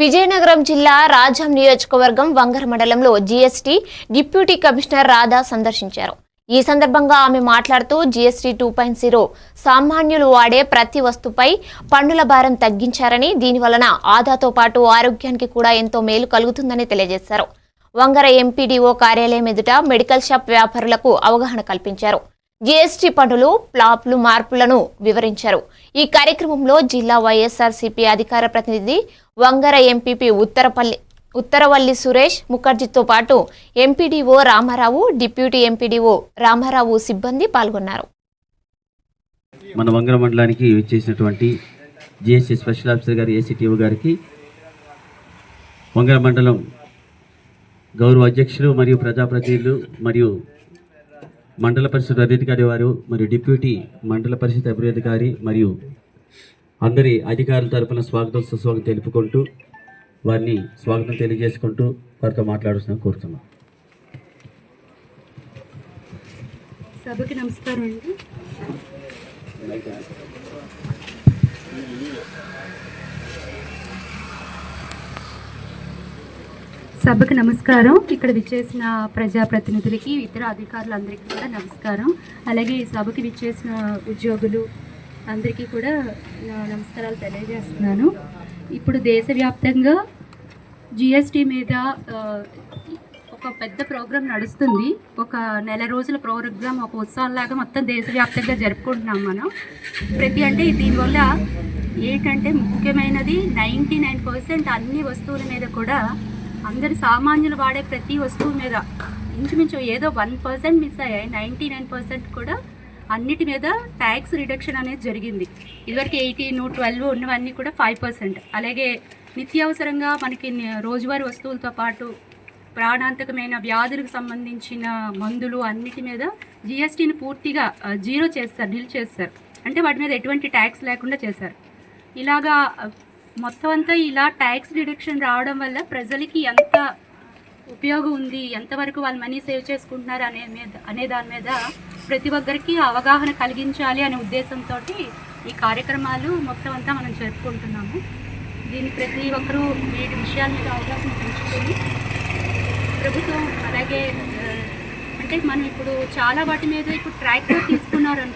విజయనగరం జిల్లా రాజాం నియోజకవర్గం వంగర మండలంలో జీఎస్టీ డిప్యూటీ కమిషనర్ రాధా సందర్శించారు. ఈ సందర్భంగా ఆమె మాట్లాడుతూ జీఎస్టీ టూ పాయింట్ జీరో సామాన్యులు వాడే ప్రతి వస్తుపై పన్నుల భారం తగ్గించారని దీనివలన ఆదాతో పాటు ఆరోగ్యానికి కూడా ఎంతో మేలు కలుగుతుందని తెలియజేశారు. వంగర ఎంపీడీఓ కార్యాలయం ఎదుట మెడికల్ షాప్ వ్యాపారులకు అవగాహన కల్పించారు. జీఎస్టీ పనులు ప్లాప్లు మార్పులను వివరించారు. ఈ కార్యక్రమంలో జిల్లా వైఎస్ఆర్సీపీ అధికార ప్రతినిధి వంగర ఎంపీపీ ఉత్తరపల్లి ఉత్తరవల్లి సురేష్ ముఖర్జీతో పాటు MPDO Ramarao deputy MPDO Ramarao సిబ్బంది పాల్గొన్నారు. మన వంగర మండలానికి చేసినటువంటి జిఎస్టీ స్పెషల్ ఆఫీసర్ గారు ఏసీటీఓ గారికి వంగర మండలం గౌరవ అధ్యక్షులు మరియు ప్రజాప్రతినిధులు మరియు మండల పరిషత్ అధికారి వారు మరియు డిప్యూటీ మండల పరిషత్ అభివృద్ధికారి మరియు అందరి అధికారుల తరపున స్వాగతం సుస్వాగతం తెలుపుకుంటూ వారిని స్వాగతం తెలియజేసుకుంటూ వారితో మాట్లాడుతున్నాం కోరుతున్నాం. సభకి నమస్కారం అండి. సభకు నమస్కారం. ఇక్కడ విచ్చేసిన ప్రజాప్రతినిధులకి ఇతర అధికారులందరికీ కూడా నమస్కారం. అలాగే ఈ సభకు విచ్చేసిన ఉద్యోగులు అందరికీ కూడా నా నమస్కారాలు తెలియజేస్తున్నాను. ఇప్పుడు దేశవ్యాప్తంగా జిఎస్టీ మీద ఒక పెద్ద ప్రోగ్రాం నడుస్తుంది. ఒక నెల రోజుల ప్రోగ్రాం ఒక ఉత్సవంలాగా మొత్తం దేశవ్యాప్తంగా జరుపుకుంటున్నాం మనం. ప్రతి అంటే దీనివల్ల ఏంటంటే ముఖ్యమైనది నైంటీ నైన్ పర్సెంట్ అన్ని వస్తువుల మీద కూడా అందరు సామాన్యులు వాడే ప్రతి వస్తువు మీద ఇంచుమించు ఏదో వన్ పర్సెంట్ మిస్ అయ్యాయి. నైంటీ నైన్ పర్సెంట్ కూడా అన్నిటి మీద ట్యాక్స్ రిడక్షన్ అనేది జరిగింది. ఇదివరకు ఎయిటీన్ ట్వెల్వ్ ఉన్నవన్నీ కూడా ఫైవ్ పర్సెంట్ అలాగే నిత్యావసరంగా మనకి రోజువారి రోజువారీ వస్తువులతో పాటు ప్రాణాంతకమైన వ్యాధులకు సంబంధించిన మందులు అన్నిటి మీద జిఎస్టీని పూర్తిగా జీరో చేస్తారు నిల్ చేస్తారు. అంటే వాటి మీద ఎటువంటి ట్యాక్స్ లేకుండా చేశారు ఇలాగా మొత్తం అంతా ఇలా ట్యాక్స్ డిడక్షన్ రావడం వల్ల ప్రజలకి ఎంత ఉపయోగం ఉంది ఎంతవరకు వాళ్ళు మనీ సేవ్ చేసుకుంటున్నారు అనే మీద అనే దాని మీద ప్రతి ఒక్కరికి అవగాహన కలిగించాలి అనే ఉద్దేశంతో ఈ కార్యక్రమాలు మొత్తం అంతా మనం జరుపుకుంటున్నాము. దీన్ని ప్రతి ఒక్కరూ వీటి విషయాల మీద అవగాహన పెంచుకొని ప్రభుత్వం అలాగే అంటే మనం ఇప్పుడు చాలా వాటి మీద ఇప్పుడు ట్రాక్టర్ తీసుకున్నారు